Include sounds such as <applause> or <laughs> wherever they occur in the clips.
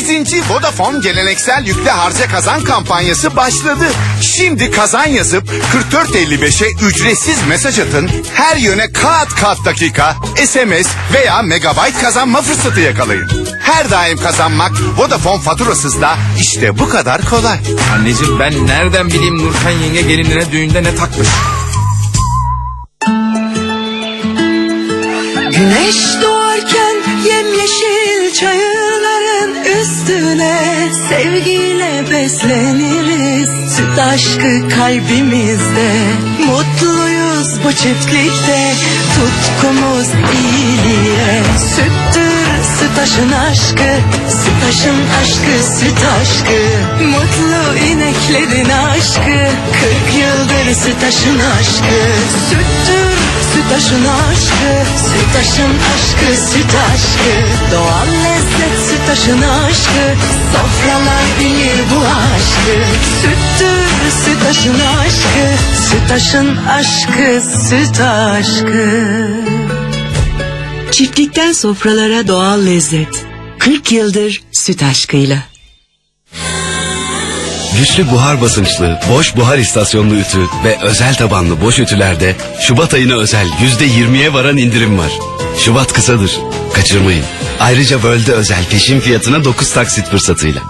8. Vodafone geleneksel yükle harca kazan kampanyası başladı. Şimdi kazan yazıp 4455'e ücretsiz mesaj atın. Her yöne kat kat dakika, SMS veya megabayt kazanma fırsatı yakalayın. Her daim kazanmak Vodafone faturasız da işte bu kadar kolay. Anneciğim ben nereden bileyim Nurten yenge gelinine düğünde ne takmış? Güneş doğarken yemyeşil çayırların üstüne Sevgiyle besleniriz. Süt aşkı kalbimizde. Mutluyuz bu çiftlikte. Tutkumuz iyiliğe. Süttür sütaşın aşkı. Sütaşın aşkı süt aşkı. Mutlu ineklerin aşkı. Kırk yıldır sütaşın aşkı. Süttür Sütaşın aşkı, sütaşın aşkı, süt aşkı. Doğal sütaşın aşkı Sofralar bilir bu aşkı Süttür sütaşın aşkı Sütaşın aşkı, süt aşkı Çiftlikten sofralara doğal lezzet 40 yıldır süt aşkıyla Güçlü buhar basınçlı, boş buhar istasyonlu ütü ve özel tabanlı boş ütülerde Şubat ayına özel yüzde yirmiye varan indirim var. Şubat kısadır, kaçırmayın. Ayrıca bölde özel peşin fiyatına 9 taksit fırsatıyla.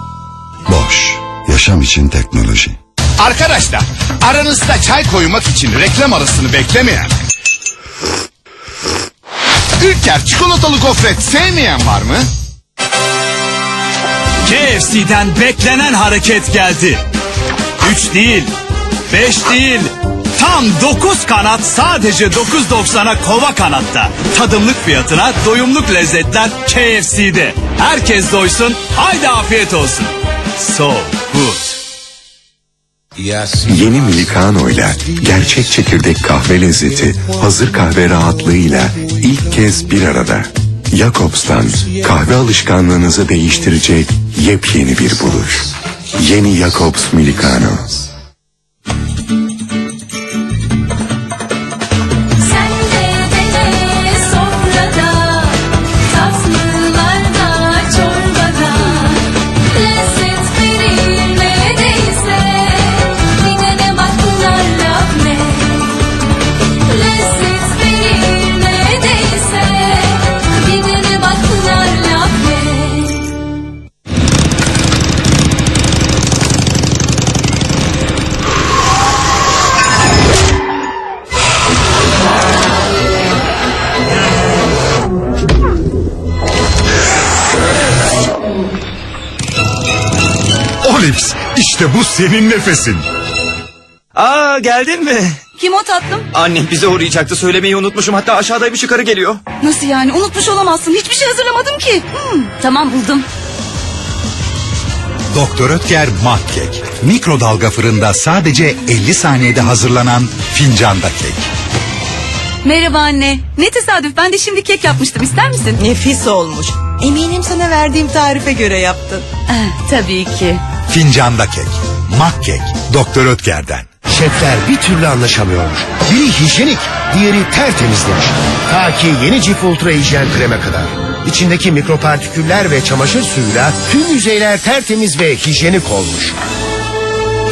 Boş, yaşam için teknoloji. Arkadaşlar aranızda çay koymak için reklam arasını beklemeyen Ülker çikolatalı gofret sevmeyen var mı? KFC'den beklenen hareket geldi. 3 değil, 5 değil, tam 9 kanat sadece 9.90'a kova kanatta. Tadımlık fiyatına doyumluk lezzetler KFC'de. Herkes doysun, haydi afiyet olsun. So good. Yeni Milikano ile gerçek çekirdek kahve lezzeti, hazır kahve rahatlığıyla ilk kez bir arada. Jacobs'tan kahve alışkanlığınızı değiştirecek yepyeni bir buluş. Yeni Jacobs Milikano. İşte bu senin nefesin. Aa geldin mi? Kim o tatlım? Annem bize uğrayacaktı söylemeyi unutmuşum hatta aşağıdaymış yukarı geliyor. Nasıl yani? Unutmuş olamazsın. Hiçbir şey hazırlamadım ki. Hmm, tamam buldum. Doktor Ötker Mat Kek. Mikrodalga fırında sadece 50 saniyede hazırlanan fincanda kek. Merhaba anne. Ne tesadüf. Ben de şimdi kek yapmıştım. İster misin? Nefis olmuş. Eminim sana verdiğim tarife göre yaptın. Ah, tabii ki. Fincanda kek. Mat Kek. Doktor Ötker'den. Şefler bir türlü anlaşamıyormuş. Biri hijyenik, diğeri tertemiz demiş. Ta ki yeni Cif Ultra hijyen kreme kadar. İçindeki mikropartiküller ve çamaşır suyuyla tüm yüzeyler tertemiz ve hijyenik olmuş.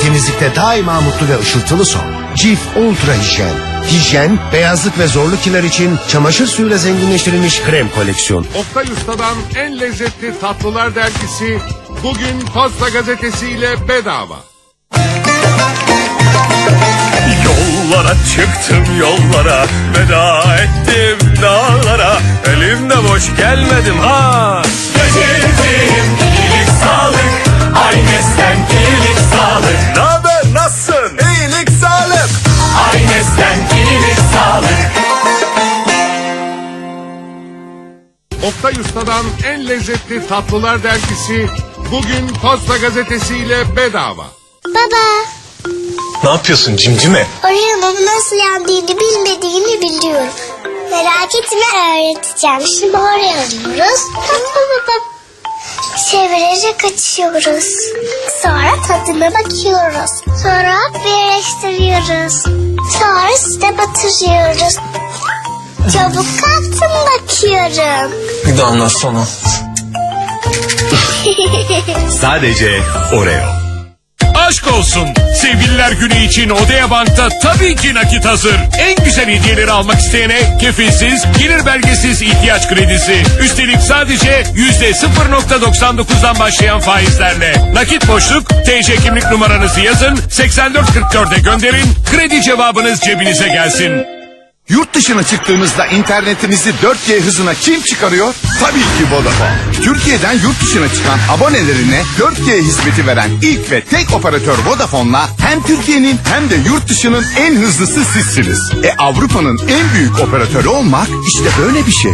Temizlikte daima mutlu ve ışıltılı son. Cif Ultra Hijyen. Hijyen, beyazlık ve zorlu kiler için çamaşır suyuyla zenginleştirilmiş krem koleksiyon. Oktay Usta'dan en lezzetli tatlılar dergisi bugün Posta Gazetesi ile bedava. Yollara çıktım yollara, veda ettim dağlara. Elimde boş gelmedim ha. Getirdim iyilik sağlık, Aynes'ten iyilik sağlık. Ne haber nasılsın? İyilik sağlık. Aynes'ten iyilik sağlık. Oktay Usta'dan en lezzetli tatlılar dergisi bugün Posta Gazetesi ile bedava. Baba, Ne yapıyorsun cimcime? Oreo'nun nasıl yandığını bilmediğini biliyorum. Merak etme öğreteceğim. Şimdi oraya alıyoruz. Çevirerek açıyoruz. Sonra tadına bakıyoruz. Sonra birleştiriyoruz. Sonra süte batırıyoruz. Çabuk kalktım bakıyorum. Bir de anlatsana. <laughs> Sadece Oreo. Aşk olsun. Sevgililer günü için Odea Bank'ta tabii ki nakit hazır. En güzel hediyeleri almak isteyene kefilsiz, gelir belgesiz ihtiyaç kredisi. Üstelik sadece yüzde 0.99'dan başlayan faizlerle. Nakit boşluk, TC kimlik numaranızı yazın, 8444'e gönderin, kredi cevabınız cebinize gelsin. Yurt dışına çıktığınızda internetinizi 4G hızına kim çıkarıyor? Tabii ki Vodafone. Türkiye'den yurt dışına çıkan abonelerine 4G hizmeti veren ilk ve tek operatör Vodafone'la hem Türkiye'nin hem de yurt dışının en hızlısı sizsiniz. E Avrupa'nın en büyük operatörü olmak işte böyle bir şey.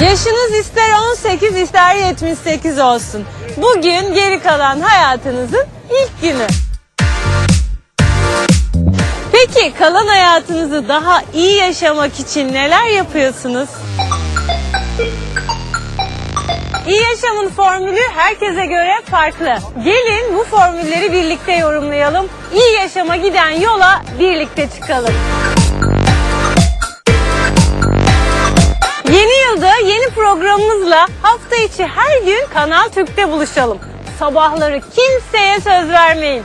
Yaşınız ister 18 ister 78 olsun. Bugün geri kalan hayatınızın ilk günü. Peki kalan hayatınızı daha iyi yaşamak için neler yapıyorsunuz? İyi yaşamın formülü herkese göre farklı. Gelin bu formülleri birlikte yorumlayalım. İyi yaşama giden yola birlikte çıkalım. Yeni yılda yeni programımızla hafta içi her gün Kanal Türk'te buluşalım. Sabahları kimseye söz vermeyin.